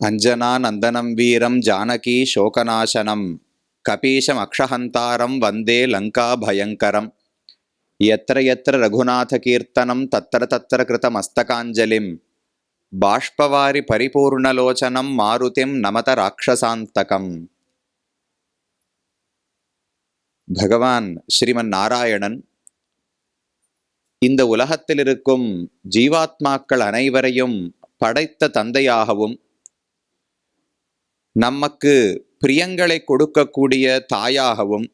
அஞ்சனாநந்தனம் வீரம் ஜானகி சோகநாசனம் கபீஷம் அக்ஷஹந்தாரம் வந்தே லங்கா பயங்கரம் எத்திர எத்திர ரகுநாத கீர்த்தனம் தத்திர தத்திர கிருதமஸ்தகாஞ்சலிம் பாஷ்பவாரி பரிபூர்ணலோச்சனம் மாருதிம் நமத ராட்சசாந்தகம் பகவான் ஸ்ரீமன் நாராயணன் இந்த உலகத்தில் இருக்கும் ஜீவாத்மாக்கள் அனைவரையும் படைத்த தந்தையாகவும் நமக்கு பிரியங்களை கொடுக்கக்கூடிய தாயாகவும்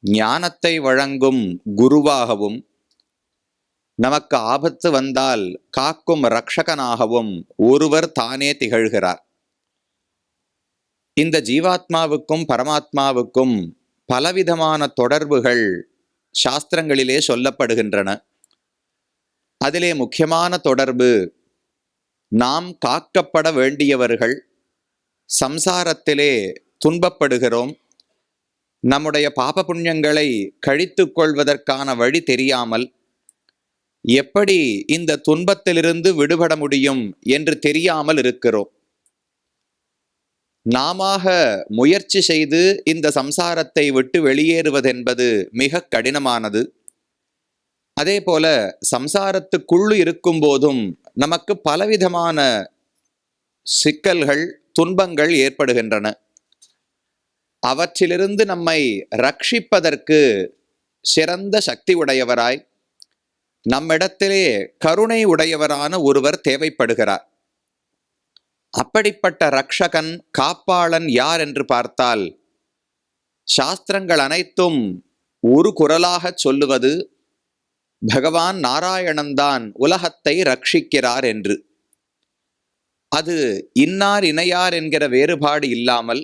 ஞானத்தை வழங்கும் குருவாகவும் நமக்கு ஆபத்து வந்தால் காக்கும் ரக்ஷகனாகவும் ஒருவர் தானே திகழ்கிறார். இந்த ஜீவாத்மாவுக்கும் பரமாத்மாவுக்கும் பலவிதமான தொடர்புகள் சாஸ்திரங்களிலே சொல்லப்படுகின்றன. அதிலே முக்கியமான தொடர்பு நாம் காக்கப்பட வேண்டியவர்கள் சம்சாரத்திலே துன்பப்படுகிறோம். நம்முடைய பாப புண்ணியங்களை கழித்து கொள்வதற்கான வழி தெரியாமல் எப்படி இந்த துன்பத்திலிருந்து விடுபட முடியும் என்று தெரியாமல் இருக்கிறோம். நாம முயற்சி செய்து இந்த சம்சாரத்தை விட்டு வெளியேறுவதென்பது மிக கடினமானது. அதே போல சம்சாரத்துக்குள்ளு இருக்கும் போதும் நமக்கு பலவிதமான சிக்கல்கள் துன்பங்கள் ஏற்படுகின்றன. அவற்றிலிருந்து நம்மை ரட்சிப்பதற்கு சிறந்த சக்தி உடையவராய் நம்மிடத்திலே கருணை உடையவரான ஒருவர் தேவைப்படுகிறார். அப்படிப்பட்ட ரக்ஷகன் காப்பாளன் யார் என்று பார்த்தால் சாஸ்திரங்கள் அனைத்தும் ஒரு குரலாக சொல்லுவது பகவான் நாராயணன்தான் உலகத்தை ரட்சிக்கிறார் என்று. அது இன்னார் இணையார் என்கிற வேறுபாடு இல்லாமல்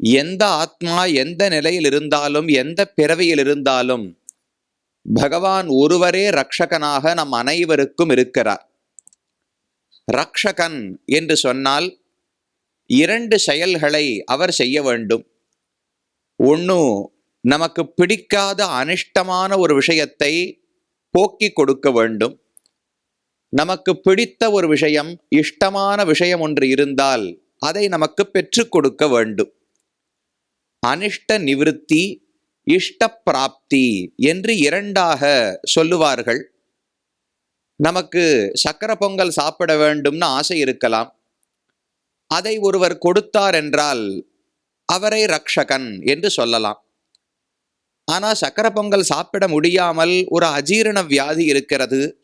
எந்த ஆத்மா எந்த நிலையில் இருந்தாலும் எந்த பிறவியில் இருந்தாலும் பகவான் ஒருவரே ரக்ஷகனாக நம் அனைவருக்கும் இருக்கிறார். ரக்ஷகன் என்று சொன்னால் இரண்டு செயல்களை அவர் செய்ய வேண்டும். ஒன்று நமக்கு பிடிக்காத அனிஷ்டமான ஒரு விஷயத்தை போக்கி கொடுக்க வேண்டும். நமக்கு பிடித்த ஒரு விஷயம் இஷ்டமான விஷயம் ஒன்று இருந்தால் அதை நமக்கு பெற்றுக் கொடுக்க வேண்டும். அனிஷ்ட நிவிருத்தி இஷ்ட பிராப்தி என்று இரண்டாக சொல்லுவார்கள். நமக்கு சக்கர பொங்கல் சாப்பிட வேண்டும்னு ஆசை இருக்கலாம். அதை ஒருவர் கொடுத்தார் என்றால் அவரை ரக்ஷகன் என்று சொல்லலாம். ஆனால் சக்கர பொங்கல் சாப்பிட முடியாமல் ஒரு அஜீரண வியாதி இருக்கிறது.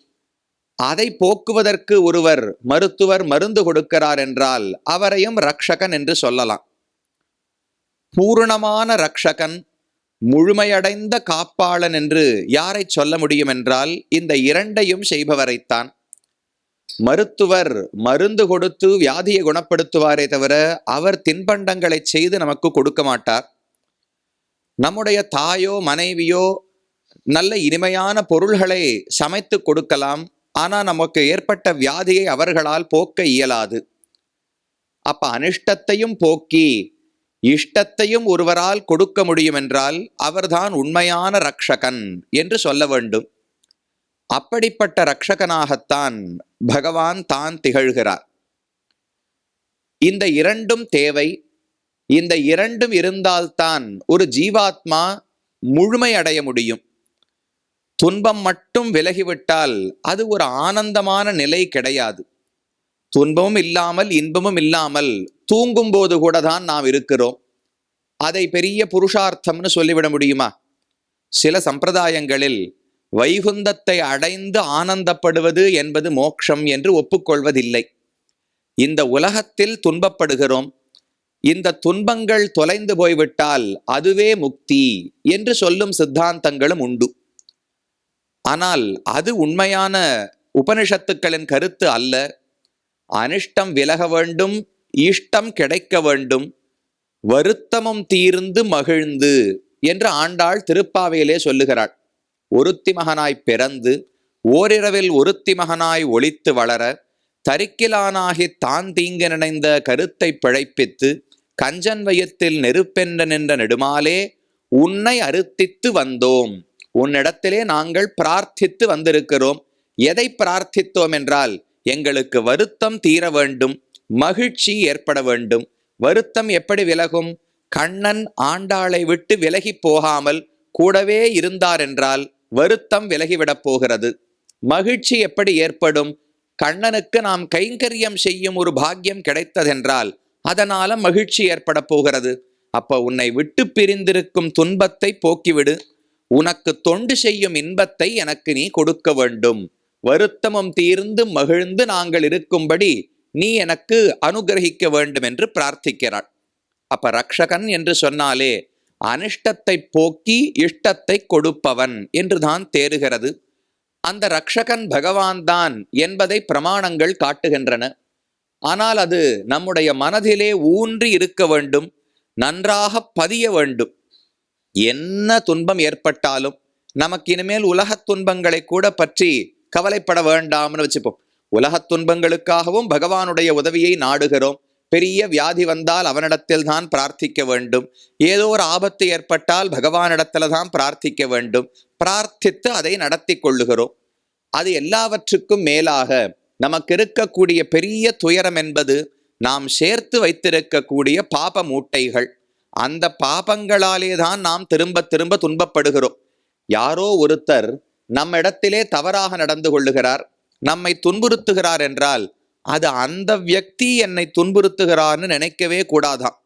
அதை போக்குவதற்கு ஒருவர் மருத்துவர் மருந்து கொடுக்கிறார் என்றால் அவரையும் ரக்ஷகன் என்று சொல்லலாம். பூரணமான ரக்ஷகன் முழுமையடைந்த காப்பாளன் என்று யாரை சொல்ல முடியும் என்றால் இந்த இரண்டையும் செய்பவரைத்தான். மருத்துவர் மருந்து கொடுத்து வியாதியை குணப்படுத்துவாரே தவிர அவர் தின்பண்டங்களை செய்து நமக்கு கொடுக்க மாட்டார். நம்முடைய தாயோ மனைவியோ நல்ல இனிமையான பொருள்களை சமைத்து கொடுக்கலாம். ஆனால் நமக்கு ஏற்பட்ட வியாதியை அவர்களால் போக்க இயலாது. அப்ப அனிஷ்டத்தையும் போக்கி இஷ்டத்தையும் ஒருவரால் கொடுக்க முடியும் என்றால் அவர்தான் உண்மையான ரக்ஷகன் என்று சொல்ல வேண்டும். அப்படிப்பட்ட ரக்ஷகனாகத்தான் பகவான் தான் திகழ்கிறார். இந்த இரண்டும் தேவை. இந்த இரண்டும் இருந்தால்தான் ஒரு ஜீவாத்மா முழுமையடைய முடியும். துன்பம் மட்டும் விலகிவிட்டால் அது ஒரு ஆனந்தமான நிலை கிடையாது. துன்பமும் இல்லாமல் இன்பமும் இல்லாமல் தூங்கும் போது கூட தான் நாம் இருக்கிறோம். அதை பெரிய புருஷார்த்தம்னு சொல்லிவிட முடியுமா? சில சம்பிரதாயங்களில் வைகுந்தத்தை அடைந்து ஆனந்தப்படுவது என்பது மோட்சம் என்று ஒப்புக்கொள்வதில்லை. இந்த உலகத்தில் துன்பப்படுகிறோம். இந்த துன்பங்கள் தொலைந்து போய்விட்டால் அதுவே முக்தி என்று சொல்லும் சித்தாந்தங்களும் உண்டு. ஆனால் அது உண்மையான உபனிஷத்துக்களின் கருத்து அல்ல. அனிஷ்டம் விலக வேண்டும் இஷ்டம் கிடைக்க வேண்டும் வருத்தமும் தீர்ந்து மகிழ்ந்து என்று ஆண்டாள் திருப்பாவையிலே சொல்லுகிறாள். ஒருத்தி மகனாய் பிறந்து ஓரிரவில் ஒருத்தி மகனாய் ஒளித்து வளர தரிக்கிலானாகி தான் தீங்கு நினைந்த கருத்தை பிழைப்பித்து கஞ்சன் வயத்தில் நெருப்பென்ற நின்ற நெடுமாலே உன்னை அறுத்தித்து வந்தோம். உன்னிடத்திலே நாங்கள் பிரார்த்தித்து வந்திருக்கிறோம். எதை பிரார்த்தித்தோம் என்றால் எங்களுக்கு வருத்தம் தீர வேண்டும் மகிழ்ச்சி ஏற்பட வேண்டும். வருத்தம் எப்படி விலகும்? கண்ணன் ஆண்டாளை விட்டு விலகி போகாமல் கூடவே இருந்தார் என்றால் வருத்தம் விலகிவிடப் போகிறது. மகிழ்ச்சி எப்படி ஏற்படும்? கண்ணனுக்கு நாம் கைங்கரியம் செய்யும் ஒரு பாக்கியம் கிடைத்ததென்றால் அதனால மகிழ்ச்சி ஏற்பட போகிறது. அப்ப உன்னை விட்டு பிரிந்திருக்கும் துன்பத்தை போக்கிவிடு. உனக்கு தொண்டு செய்யும் இன்பத்தை எனக்கு நீ கொடுக்க வேண்டும். வருத்தமும் தீர்ந்து மகிழ்ந்து நாங்கள் இருக்கும்படி நீ எனக்கு அனுகிரகிக்க வேண்டும் என்று பிரார்த்திக்கிறாள். அப்ப ரக்ஷகன் என்று சொன்னாலே அனிஷ்டத்தை போக்கி இஷ்டத்தை கொடுப்பவன் என்றுதான் தேறுகிறது. அந்த ரக்ஷகன் பகவான் தான் என்பதை பிரமாணங்கள் காட்டுகின்றன. ஆனால் அது நம்முடைய மனதிலே ஊன்றி இருக்க வேண்டும் நன்றாக பதிய வேண்டும். என்ன துன்பம் ஏற்பட்டாலும் நமக்கு இனிமேல் உலகத் துன்பங்களை கூட பற்றி கவலைப்பட வேண்டாம்னு வச்சுப்போம். உலகத் துன்பங்களுக்காகவும் பகவானுடைய உதவியை நாடுகிறோம். பெரிய வியாதி வந்தால் அவனிடத்தில் தான் பிரார்த்திக்க வேண்டும். ஏதோ ஒரு ஆபத்து ஏற்பட்டால் பகவானிடத்துல தான் பிரார்த்திக்க வேண்டும். பிரார்த்தித்து அதை நடத்தி கொள்ளுகிறோம். அது எல்லாவற்றுக்கும் மேலாக நமக்கு இருக்கக்கூடிய பெரிய துயரம் என்பது நாம் சேர்த்து வைத்திருக்கக்கூடிய பாப மூட்டைகள். அந்த பாபங்களாலே தான் நாம் திரும்ப திரும்ப துன்பப்படுகிறோம். யாரோ ஒருத்தர் நம்ம இடத்திலே தவறாக நடந்து கொள்ளுகிறார் நம்மை துன்புறுத்துகிறார் என்றால் அது அந்த வியக்தி என்னை துன்புறுத்துகிறார்னு நினைக்கவே கூடாதாம்.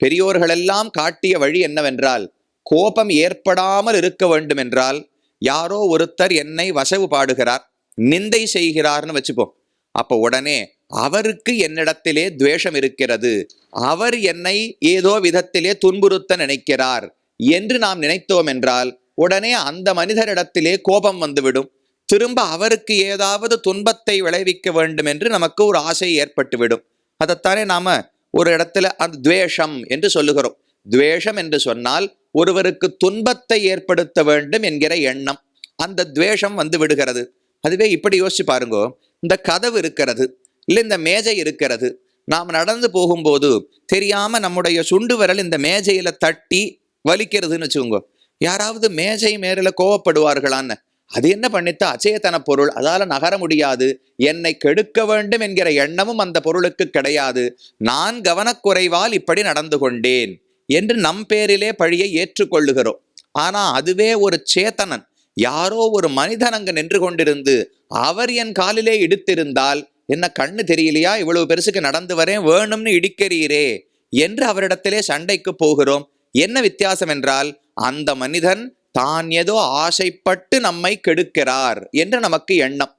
பெரியோர்களெல்லாம் காட்டிய வழி என்னவென்றால் கோபம் ஏற்படாமல் இருக்க வேண்டும் என்றால் யாரோ ஒருத்தர் என்னை வசவு பாடுகிறார் நிந்தை செய்கிறார்னு வச்சுப்போம். அப்போ உடனே அவருக்கு என்னிடத்திலே துவேஷம் இருக்கிறது. அவர் என்னை ஏதோ விதத்திலே துன்புறுத்த நினைக்கிறார். என்று நாம் நினைத்தோம் என்றால் உடனே அந்த மனிதரிடத்திலே கோபம் வந்துவிடும். திரும்ப அவருக்கு ஏதாவது துன்பத்தை விளைவிக்க வேண்டும் என்று நமக்கு ஒரு ஆசை ஏற்பட்டுவிடும். அதைத்தானே நாம ஒரு இடத்துல அந்த துவேஷம் என்று சொல்லுகிறோம். துவேஷம் என்று சொன்னால் ஒருவருக்கு துன்பத்தை ஏற்படுத்த வேண்டும் என்கிற எண்ணம். அந்த துவேஷம் வந்து விடுகிறது. அதுவே இப்படி யோசிச்சு பாருங்கோ. இந்த கதவு இருக்கிறது. இல்லை இந்த மேஜை இருக்கிறது. நாம் நடந்து போகும்போது தெரியாம நம்முடைய சுண்டு விரல் இந்த மேஜையில தட்டி வலிக்கிறதுன்னு வச்சுக்கோங்க. யாராவது மேஜை மேல கோவப்படுவார்களான்னு. அது என்ன பண்ணித்த? அச்சேதன பொருள். அதால நகர முடியாது. என்னை கெடுக்க வேண்டும் என்கிற எண்ணமும் அந்த பொருளுக்கு கிடையாது. நான் கவனக்குறைவால் இப்படி நடந்து கொண்டேன் என்று நம் பேரிலே பழியை ஏற்றுக்கொள்ளுகிறோம். ஆனா அதுவே ஒரு சேத்தனன். யாரோ ஒரு மனிதன் அங்கு நின்று கொண்டிருந்து அவர் என் காலிலே இடித்திருந்தால் என்ன கண்ணு தெரியலையா? இவ்வளவு பெருசுக்கு நடந்து வரேன் வேணும்னு இடிக்கிறீரே என்று அவரிடத்திலே சண்டைக்கு போகிறோம். என்ன வித்தியாசம் என்றால் அந்த மனிதன் தான் ஏதோ ஆசைப்பட்டு நம்மை கெடுக்கிறார் என்று நமக்கு எண்ணம்.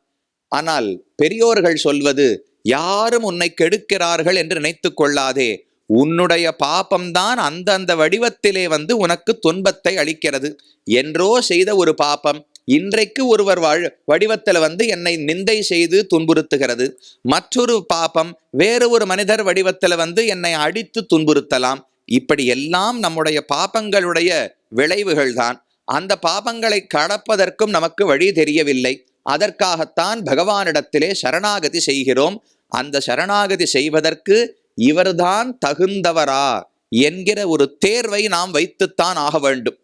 ஆனால் பெரியோர்கள் சொல்வது யாரும் உன்னை கெடுக்கிறார்கள் என்று நினைத்து கொள்ளாதே. உன்னுடைய பாப்பம்தான் அந்தந்த வடிவத்திலே வந்து உனக்கு துன்பத்தை அளிக்கிறது என்றோ செய்த ஒரு பாப்பம். இன்றைக்கு ஒருவர் வாழ் வடிவத்தில் வந்து என்னை நிந்தை செய்து துன்புறுத்துகிறது. மற்றொரு பாபம் வேறு ஒரு மனிதர் வடிவத்தில் வந்து என்னை அடித்து துன்புறுத்தலாம். இப்படி எல்லாம் நம்முடைய பாப்பங்களுடைய விளைவுகள் தான். அந்த பாபங்களை கடப்பதற்கும் நமக்கு வழி தெரியவில்லை. அதற்காகத்தான் பகவானிடத்திலே சரணாகதி செய்கிறோம். அந்த சரணாகதி செய்வதற்கு இவர்தான் தகுந்தவரா என்கிற ஒரு தேர்வை நாம் வைத்துத்தான் ஆக வேண்டும்.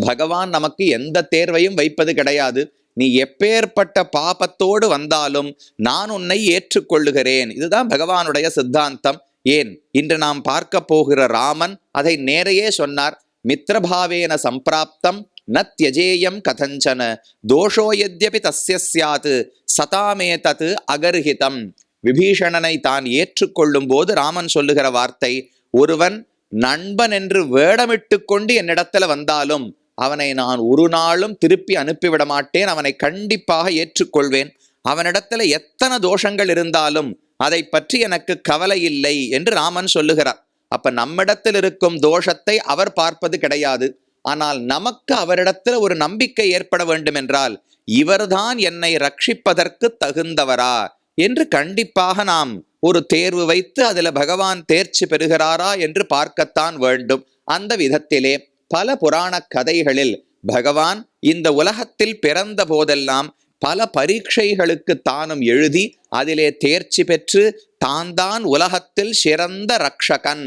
பகவான் நமக்கு எந்த தேர்வையும் வைப்பது கிடையாது. நீ எப்பேற்பட்ட பாபத்தோடு வந்தாலும் நான் உன்னை ஏற்றுக்கொள்ளுகிறேன். இதுதான் பகவானுடைய சித்தாந்தம். ஏன்? இன்று நாம் பார்க்க போகிற ராமன் அதை நேரையே சொன்னார். மித்ரபாவேன சம்பிராப்தம் ந தியஜேயம் கதஞ்சன. தோஷோ எத்யபி தஸ்ய சதாமே தத்து அகர்ஹிதம். விபீஷணனை தான் ஏற்றுக்கொள்ளும் போது ராமன் சொல்லுகிற வார்த்தை ஒருவன் நண்பன் என்று வேடமிட்டு கொண்டு என்னிடத்துல வந்தாலும் அவனை நான் ஒரு நாளும் திருப்பி அனுப்பிவிட மாட்டேன் அவனை கண்டிப்பாக ஏற்றுக்கொள்வேன். அவனிடத்துல எத்தனை தோஷங்கள் இருந்தாலும் அதை பற்றி எனக்கு கவலை இல்லை என்று ராமன் சொல்லுகிறார். அப்ப நம்மிடத்தில் இருக்கும் தோஷத்தை அவர் பார்ப்பது கிடையாது. ஆனால் நமக்கு அவரிடத்தில் ஒரு நம்பிக்கை ஏற்பட வேண்டும் என்றால் இவர்தான் என்னை ரட்சிப்பதற்கு தகுந்தவரா என்று கண்டிப்பாக நாம் ஒரு தேர்வு வைத்து அதுல பகவான் தேர்ச்சி பெறுகிறாரா என்று பார்க்கத்தான் வேண்டும். அந்த விதத்திலே பல புராண கதைகளில் பகவான் இந்த உலகத்தில் பிறந்த போதெல்லாம் பல பரீட்சைகளுக்கு தானும் எழுதி அதிலே தேர்ச்சி பெற்று தான் தான் உலகத்தில் சிறந்த ரக்ஷகன்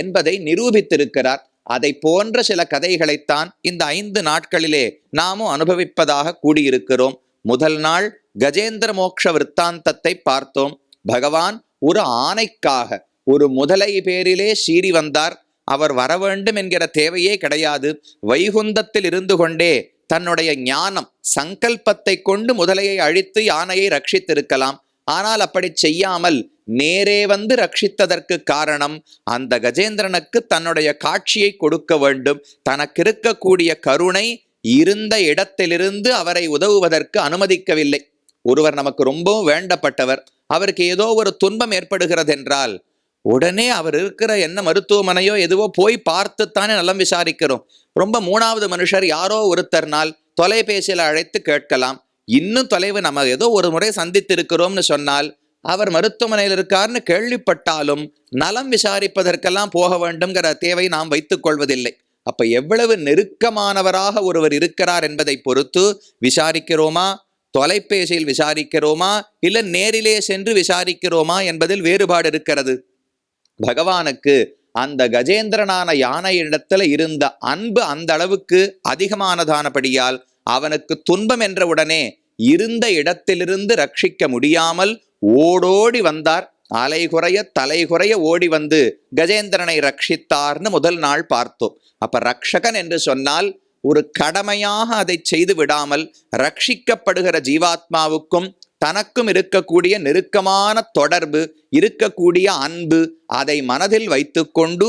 என்பதை நிரூபித்திருக்கிறார். அதை போன்ற சில கதைகளைத்தான் இந்த ஐந்து நாட்களிலே நாமும் அனுபவிப்பதாக கூடியிருக்கிறோம். முதல் நாள் கஜேந்திர மோக்ஷ விற்த்தாந்தத்தை பார்த்தோம். பகவான் ஒரு ஆணைக்காக ஒரு முதலை பேரிலே சீறி வந்தார். அவர் வர வேண்டும் என்கிற தேவையே கிடையாது. வைகுந்தத்தில் இருந்து கொண்டே தன்னுடைய ஞானம் சங்கல்பத்தை கொண்டு முதலையை அழித்து யானையை ரட்சித்திருக்கலாம். ஆனால் அப்படி செய்யாமல் நேரே வந்து ரட்சித்ததற்கு காரணம் அந்த கஜேந்திரனுக்கு தன்னுடைய காட்சியை கொடுக்க வேண்டும். தனக்கு இருக்கக்கூடிய கருணை இருந்த இடத்திலிருந்து அவரை உதவுவதற்கு அனுமதிக்கவில்லை. ஒருவர் நமக்கு ரொம்பவும் வேண்டப்பட்டவர். அவருக்கு ஏதோ ஒரு துன்பம் ஏற்படுகிறது என்றால் உடனே அவர் இருக்கிற என்ன மருத்துவமனையோ எதுவோ போய் பார்த்துத்தானே நலம் விசாரிக்கிறோம். ரொம்ப மூணாவது மனுஷர் யாரோ ஒருத்தர்னால் தொலைபேசியில் அழைத்து கேட்கலாம். இன்னும் தொலைவு நம்ம ஏதோ ஒரு முறை சந்தித்திருக்கிறோம்னு சொன்னால் அவர் மருத்துவமனையில் இருக்கார்னு கேள்விப்பட்டாலும் நலம் விசாரிப்பதற்கெல்லாம் போக வேண்டும்ங்கிற தேவை நாம் வைத்துக் கொள்வதில்லை. அப்ப எவ்வளவு நெருக்கமானவராக ஒருவர் இருக்கிறார் என்பதை பொறுத்து விசாரிக்கிறோமா? தொலைபேசியில் விசாரிக்கிறோமா? இல்ல நேரிலே சென்று விசாரிக்கிறோமா என்பதில் வேறுபாடு இருக்கிறது. பகவானுக்கு அந்த கஜேந்திரனான யானையிடத்துல இருந்த அன்பு அந்த அளவுக்கு அதிகமானதானபடியால் அவனுக்கு துன்பம் என்ற உடனே இருந்த இடத்திலிருந்து ரட்சிக்க முடியாமல் ஓடோடி வந்தார். அலைகுறைய தலைகுறைய ஓடி வந்து கஜேந்திரனை ரட்சித்தார்னு முதல் நாள் பார்த்தோம். அப்ப ரக்ஷகன் என்று சொன்னால் ஒரு கடமையாக அதை செய்து விடாமல் ரட்சிக்கப்படுகிற ஜீவாத்மாவுக்கும் தனக்கும் இருக்கக்கூடிய நெருக்கமான தொடர்பு இருக்கக்கூடிய அன்பு அதை மனதில் வைத்துக்கொண்டு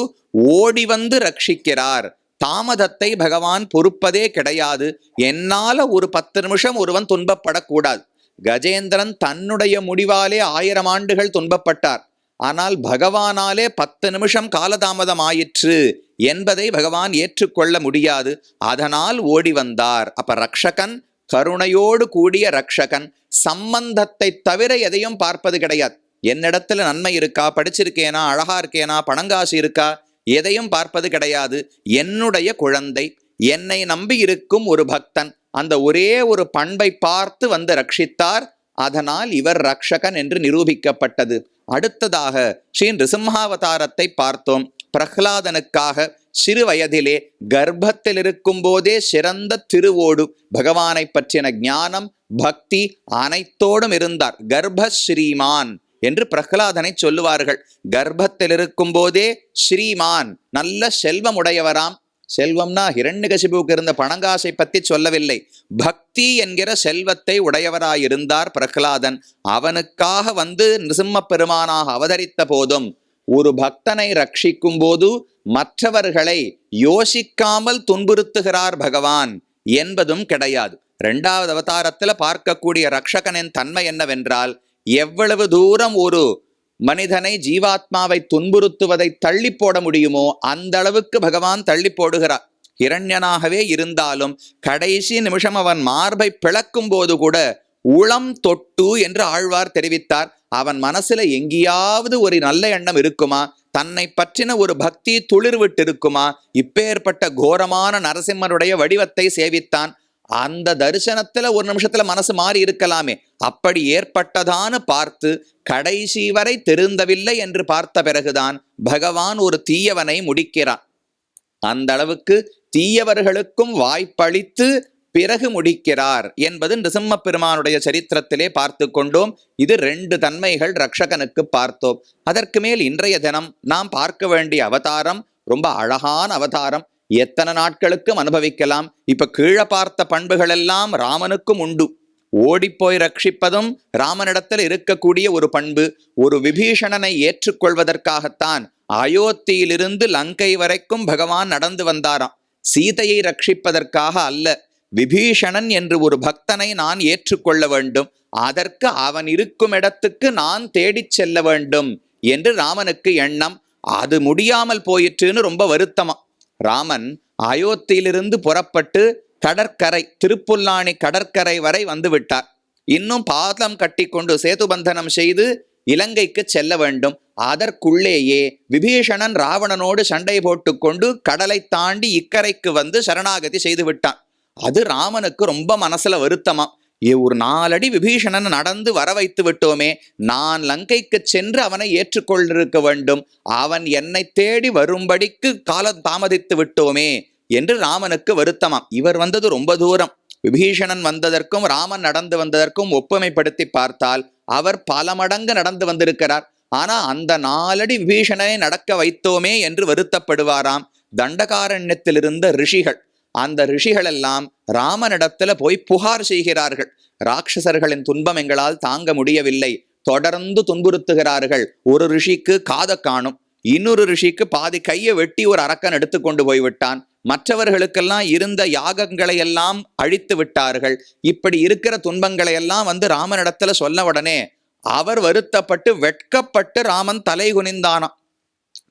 ஓடி வந்து ரட்சிக்கிறார். தாமதத்தை பகவான் பொறுப்பதே கிடையாது. என்னால ஒரு பத்து நிமிஷம் ஒருவன் துன்பப்படக்கூடாது. கஜேந்திரன் தன்னுடைய முடிவாலே ஆயிரம் ஆண்டுகள் துன்பப்பட்டார். ஆனால் பகவானாலே பத்து நிமிஷம் காலதாமதம் ஆயிற்று என்பதை பகவான் ஏற்றுக்கொள்ள முடியாது. அதனால் ஓடி வந்தார். அப்ப ரக்ஷகன் கருணையோடு கூடிய ரக்ஷகன் சம்பந்தத்தை தவிர எதையும் பார்ப்பது கிடையாது. என்னிடத்துல நன்மை இருக்கா? படிச்சிருக்கேனா? அழகா இருக்கேனா? பணங்காசு இருக்கா? எதையும் பார்ப்பது கிடையாது. என்னுடைய குழந்தை என்னை நம்பி இருக்கும் ஒரு பக்தன் அந்த ஒரே ஒரு பண்பை பார்த்து வந்து ரட்சித்தார். அதனால் இவர் ரக்ஷகன் என்று நிரூபிக்கப்பட்டது. அடுத்ததாக ஸ்ரீ நிருசிம்ஹாவதாரத்தை பார்த்தோம். பிரஹ்லாதனுக்காக சிறு வயதிலே கர்ப்பத்தில் இருக்கும் போதே சிறந்த திருவோடு பகவானை பற்றின ஞானம் பக்தி அனைத்தோடும் இருந்தார். கர்ப்ப ஸ்ரீமான் என்று பிரகலாதனை சொல்லுவார்கள். கர்ப்பத்தில் இருக்கும் போதே ஸ்ரீமான் நல்ல செல்வம் உடையவராம் செல்வம்னா ஹிரண்யகசிபுவுக்கு இருந்த பணங்காசை பத்தி சொல்லவில்லை. பக்தி என்கிற செல்வத்தை உடையவராயிருந்தார் பிரகலாதன். அவனுக்காக வந்து நிருசிம்ம பெருமானாக அவதரித்த போதும் ஒரு பக்தனை ரட்சிக்கும் போது மற்றவர்களை யோசிக்காமல் துன்புறுத்துகிறார் பகவான் என்பதும் கிடையாது. ரெண்டாவது அவதாரத்தில் பார்க்கக்கூடிய ரக்ஷகனின் தன்மை என்னவென்றால் எவ்வளவு தூரம் ஒரு மனிதனை ஜீவாத்மாவை துன்புறுத்துவதை தள்ளி போட முடியுமோ அந்த அளவுக்கு பகவான் தள்ளி போடுகிறார். இரண்யனாகவே இருந்தாலும் கடைசி நிமிஷம் அவன் மார்பை பிளக்கும் போது கூட உளம் தொட்டு என்று ஆழ்வார் தெரிவித்தார். அவன் மனசுல எங்கேயாவது ஒரு நல்ல எண்ணம் இருக்குமா? தன்னை பற்றின ஒரு பக்தி துளிர்விட்டு இருக்குமா? இப்பேற்பட்ட கோரமான நரசிம்மருடைய வடிவத்தை சேவித்தான். அந்த தரிசனத்துல ஒரு நிமிஷத்துல மனசு மாறி இருக்கலாமே. அப்படி ஏற்பட்டதான்னு பார்த்து கடைசி வரை திருந்தவில்லை என்று பார்த்த பிறகுதான் பகவான் ஒரு தீயவனை முடிக்கிறான் அந்த அளவுக்கு தீயவர்களுக்கும் வாய்ப்பளித்து பிறகு முடிக்கிறார் என்பது நிருசிம்ம பெருமானுடைய சரித்திரத்திலே பார்த்து கொண்டோம். இது ரெண்டு தன்மைகள் ரக்ஷகனுக்கு பார்த்தோம். அதற்கு மேல் இன்றைய தினம் நாம் பார்க்க வேண்டிய அவதாரம் ரொம்ப அழகான அவதாரம். எத்தனை நாட்களுக்கும் அனுபவிக்கலாம். இப்ப கீழே பார்த்த பண்புகள் எல்லாம் ராமனுக்கும் உண்டு. ஓடிப்போய் ரட்சிப்பதும் ராமனிடத்தில் இருக்கக்கூடிய ஒரு பண்பு. ஒரு விபீஷணனை ஏற்றுக்கொள்வதற்காகத்தான் அயோத்தியிலிருந்து லங்கை வரைக்கும் பகவான் நடந்து வந்தாராம். சீதையை ரட்சிப்பதற்காக அல்ல. விபீஷணன் என்று ஒரு பக்தனை நான் ஏற்றுக்கொள்ள வேண்டும். அதற்கு அவன் இருக்கும் இடத்துக்கு நான் தேடிச் செல்ல வேண்டும் என்று ராமனுக்கு எண்ணம். அது முடியாமல் போயிற்றுன்னு ரொம்ப வருத்தமா. ராமன் அயோத்தியிலிருந்து புறப்பட்டு கடற்கரை திருப்புல்லாணி கடற்கரை வரை வந்து விட்டார். இன்னும் பாதம் கட்டிக்கொண்டு சேதுபந்தனம் செய்து இலங்கைக்கு செல்ல வேண்டும். அதற்குள்ளேயே விபீஷணன் ராவணனோடு சண்டை போட்டுக்கொண்டு கடலை தாண்டி இக்கரைக்கு வந்து சரணாகதி செய்து விட்டான். அது ராமனுக்கு ரொம்ப மனசுல வருத்தமா ஏ ஒரு நாலடி விபீஷணன் நடந்து வர வைத்து விட்டோமே நான் லங்கைக்கு சென்று அவனை ஏற்றுக்கொண்டிருக்க வேண்டும். அவன் என்னை தேடி வரும்படிக்கு காலம் தாமதித்து விட்டோமே என்று ராமனுக்கு வருத்தமாம் இவர் வந்தது ரொம்ப தூரம். விபீஷணன் வந்ததற்கும் ராமன் நடந்து வந்ததற்கும் ஒப்புமைப்படுத்தி பார்த்தால் அவர் பல மடங்கு நடந்து வந்திருக்கிறார். ஆனா அந்த நாலடி விபீஷணனை நடக்க வைத்தோமே என்று வருத்தப்படுவாராம் தண்டகாரண்யத்தில் இருந்த ரிஷிகள். அந்த ரிஷிகள் எல்லாம் ராமனிடத்துல போய் புகார் செய்கிறார்கள். ராட்சசர்களின் துன்பம் எங்களால் தாங்க முடியவில்லை. தொடர்ந்து துன்புறுத்துகிறார்கள். ஒரு ரிஷிக்கு காத காணும். இன்னொரு ரிஷிக்கு பாதி கையை வெட்டி ஒரு அரக்கன் எடுத்து கொண்டு போய்விட்டான் மற்றவர்களுக்கெல்லாம் இருந்த யாகங்களை எல்லாம் அழித்து விட்டார்கள். இப்படி இருக்கிற துன்பங்களை எல்லாம் வந்து ராமனிடத்துல சொல்ல உடனே அவர் வருத்தப்பட்டு வெட்கப்பட்டு ராமன் தலை குனிந்தானாம்.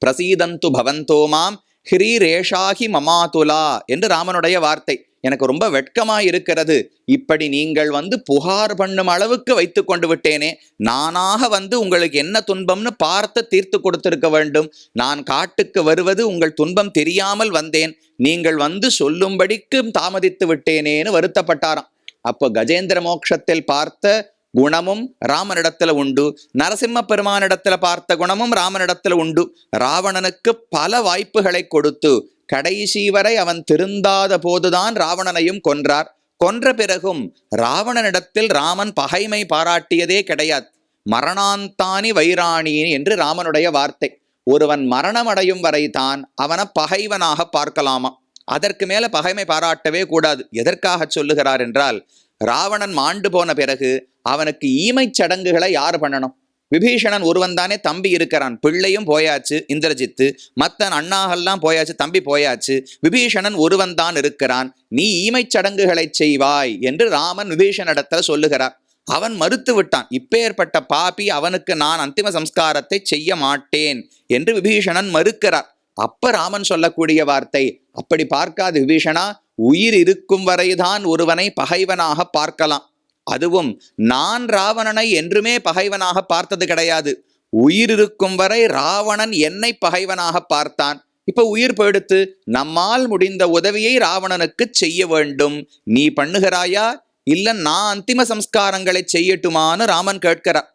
பிரசீதந்து பவந்தோமாம் ஹிரீரேஷாகி மமாதுலா என்று ராமனுடைய வார்த்தை. எனக்கு ரொம்ப வெட்கமா இருக்கிறது இப்படி நீங்கள் வந்து புகார் பண்ணும் அளவுக்கு வைத்து கொண்டு விட்டேனே. நானாக வந்து உங்களுக்கு என்ன துன்பம்னு பார்த்து தீர்த்து கொடுத்திருக்க வேண்டும். நான் காட்டுக்கு வருவது உங்கள் துன்பம் தெரியாமல் வந்தேன். நீங்கள் வந்து சொல்லும்படிக்கும் தாமதித்து விட்டேனேன்னு வருத்தப்பட்டாராம். அப்போ கஜேந்திர மோட்சத்தில் பார்த்த குணமும் ராமனிடத்துல உண்டு. நரசிம்ம பெருமானிடத்துல பார்த்த குணமும் ராமனிடத்துல உண்டு. ராவணனுக்கு பல வாய்ப்புகளை கொடுத்து கடைசி வரை அவன் திருந்தாத போதுதான் ராவணனையும் கொன்றார். கொன்ற பிறகும் ராவணனிடத்தில் ராமன் பகைமை பாராட்டியதே கிடையாது. மரணாந்தானி வைராணி என்று ராமனுடைய வார்த்தை. ஒருவன் மரணம் அடையும் வரைதான் அவனை பகைவனாக பார்க்கலாமா? அதற்கு மேல பகைமை பாராட்டவே கூடாது. எதற்காக சொல்லுகிறார் என்றால் ராவணன் மாண்டு போன பிறகு அவனுக்கு ஈமைச் சடங்குகளை யார் பண்ணணும்? விபீஷணன் ஒருவன் தானே தம்பி இருக்கிறான். பிள்ளையும் போயாச்சு இந்திரஜித்து. மத்தன் அண்ணாகெல்லாம் போயாச்சு தம்பி போயாச்சு. விபீஷணன் ஒருவன் தான் இருக்கிறான். நீ ஈமைச் சடங்குகளை செய்வாய் என்று ராமன் விபீஷணிடத்துல சொல்லுகிறார். அவன் மறுத்து விட்டான். இப்பேற்பட்ட பாபி அவனுக்கு நான் அந்திம சம்ஸ்காரத்தை செய்ய மாட்டேன் என்று விபீஷணன் மறுக்கிறார். அப்ப ராமன் சொல்லக்கூடிய வார்த்தை அப்படி பார்க்காது விபீஷணா உயிர் இருக்கும் வரைதான் ஒருவனை பகைவனாக பார்க்கலாம். அதுவும் நான் ராவணனை என்றுமே பகைவனாக பார்த்தது கிடையாது. உயிர் இருக்கும் வரை ராவணன் என்னை பகைவனாக பார்த்தான். இப்ப உயிர் போயிடுத்து நம்மால் முடிந்த உதவியை ராவணனுக்கு செய்ய வேண்டும். நீ பண்ணுகிறாயா? இல்ல நான் அந்திம சம்ஸ்காரங்களை செய்யட்டுமான்னு ராமன் கேட்கிறார்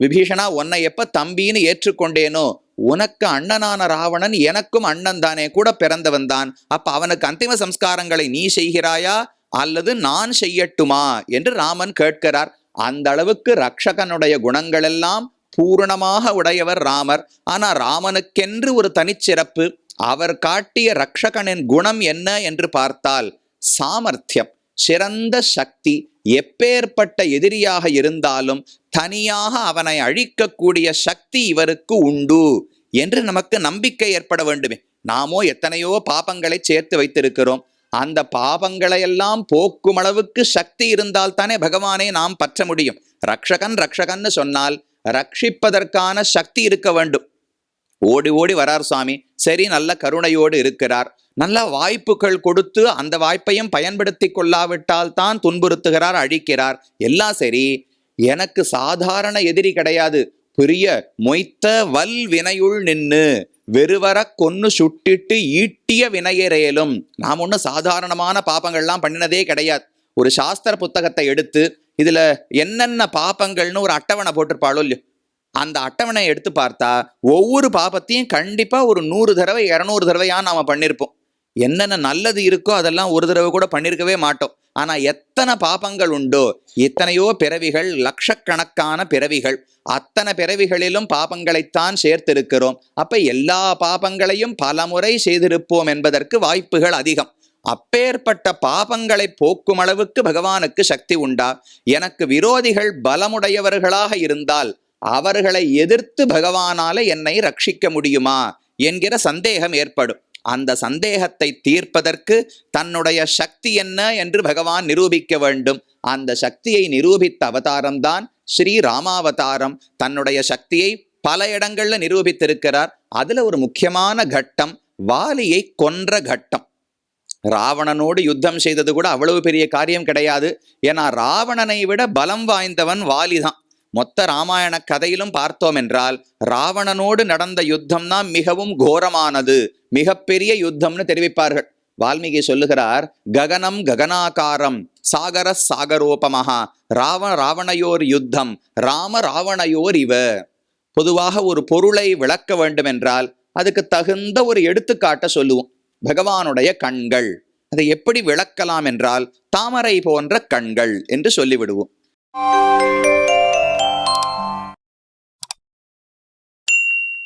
விபீஷணா உன்னை எப்ப தம்பின்னு ஏற்றுக்கொண்டேனோ உனக்கு அண்ணனான ராவணன் எனக்கும் அண்ணன் தானே கூட பிறந்தவன் தான் அப்ப அவனுக்கு அந்திம சம்ஸ்காரங்களை நீ செய்கிறாயா? அல்லது நான் செய்யட்டுமா என்று ராமன் கேட்கிறார். அந்த அளவுக்கு ரக்ஷகனுடைய குணங்கள் எல்லாம் பூரணமாக உடையவர் ராமர். ஆனா ராமனுக்கென்று ஒரு தனிச்சிறப்பு அவர் காட்டிய ரக்ஷகனின் குணம் என்ன என்று பார்த்தால் சாமர்த்தியம் சிறந்த சக்தி எப்பேற்பட்ட எதிரியாக இருந்தாலும் தனியாக அவனை அழிக்கக்கூடிய சக்தி இவருக்கு உண்டு என்று நமக்கு நம்பிக்கை ஏற்பட வேண்டுமே. நாமோ எத்தனையோ பாபங்களை சேர்த்து வைத்திருக்கிறோம். அந்த பாவங்களையெல்லாம் போக்கும் அளவுக்கு சக்தி இருந்தால் தானே பகவானை நாம் பற்ற முடியும். ரக்ஷகன் ரக்ஷகன்னு சொன்னால் ரட்சிப்பதற்கான சக்தி இருக்க வேண்டும். ஓடி ஓடி வரார் சுவாமி சரி நல்ல கருணையோடு இருக்கிறார். நல்ல வாய்ப்புகள் கொடுத்து அந்த வாய்ப்பையும் பயன்படுத்தி கொள்ளாவிட்டால் தான் துன்புறுத்துகிறார் அழிக்கிறார். எல்லாம் சரி. எனக்கு சாதாரண எதிரி கிடையாது. பெரிய மொய்த்த வல் வினையுள் நின்று வெறுவர கொன்னு சுட்டிட்டு ஈட்டிய வினையரேலும் நாம் ஒன்றும் சாதாரணமான பாப்பங்கள்லாம் பண்ணினதே கிடையாது. ஒரு சாஸ்திர புத்தகத்தை எடுத்து இதில் என்னென்ன பாப்பங்கள்னு ஒரு அட்டவணை போட்டிருப்பாளோ இல்லையோ அந்த அட்டவணையை எடுத்து பார்த்தா ஒவ்வொரு பாப்பத்தையும் கண்டிப்பாக ஒரு நூறு தடவை இரநூறு தடவையாக நாம் பண்ணியிருப்போம் என்னென்ன நல்லது இருக்கோ அதெல்லாம் ஒரு தடவை கூட பண்ணியிருக்கவே மாட்டோம். ஆனால் எத்தனை பாப்பங்கள் உண்டோ எத்தனையோ பிறவிகள் லட்சக்கணக்கான பிறவிகள் அத்தனை பிறவிகளிலும் பாபங்களைத்தான் சேர்த்திருக்கிறோம். அப்ப எல்லா பாபங்களையும் பலமுறை செய்திருப்போம் என்பதற்கு வாய்ப்புகள் அதிகம். அப்பேற்பட்ட பாபங்களை போக்கும் அளவுக்கு பகவானுக்கு சக்தி உண்டா? எனக்கு விரோதிகள் பலமுடையவர்களாக இருந்தால் அவர்களை எதிர்த்து பகவானால என்னை ரட்சிக்க முடியுமா? என்கிற சந்தேகம் ஏற்படும். அந்த சந்தேகத்தை தீர்ப்பதற்கு தன்னுடைய சக்தி என்ன என்று பகவான் நிரூபிக்க வேண்டும். அந்த சக்தியை நிரூபித்த அவதாரம்தான் ஸ்ரீ ராமாவதாரம். தன்னுடைய சக்தியை பல இடங்கள்ல நிரூபித்திருக்கிறார். அதுல ஒரு முக்கியமான கட்டம் வாலியை கொன்ற கட்டம். ராவணனோடு யுத்தம் செய்தது கூட அவ்வளவு பெரிய காரியம் கிடையாது. ஏன்னா ராவணனை விட பலம் வாய்ந்தவன் வாலிதான் மொத்த ராமாயண கதையிலும் பார்த்தோம் என்றால் ராவணனோடு நடந்த யுத்தம் தான் மிகவும் கோரமானது மிகப்பெரிய யுத்தம்னு தெரிவிப்பார்கள். வால்மீகி சொல்லுகிறார் ககனம் ககனாகாரம் சாகர சாகரோபமஹா ராவ ராவணையோர் யுத்தம் ராம ராவணையோர் இவ. பொதுவாக ஒரு பொருளை விளக்க வேண்டும் என்றால் அதுக்கு தகுந்த ஒரு எடுத்துக்காட்டை சொல்லுவோம். பகவானுடைய கண்கள். அதை எப்படி விளக்கலாம் என்றால் தாமரை போன்ற கண்கள் என்று சொல்லிவிடுவோம்.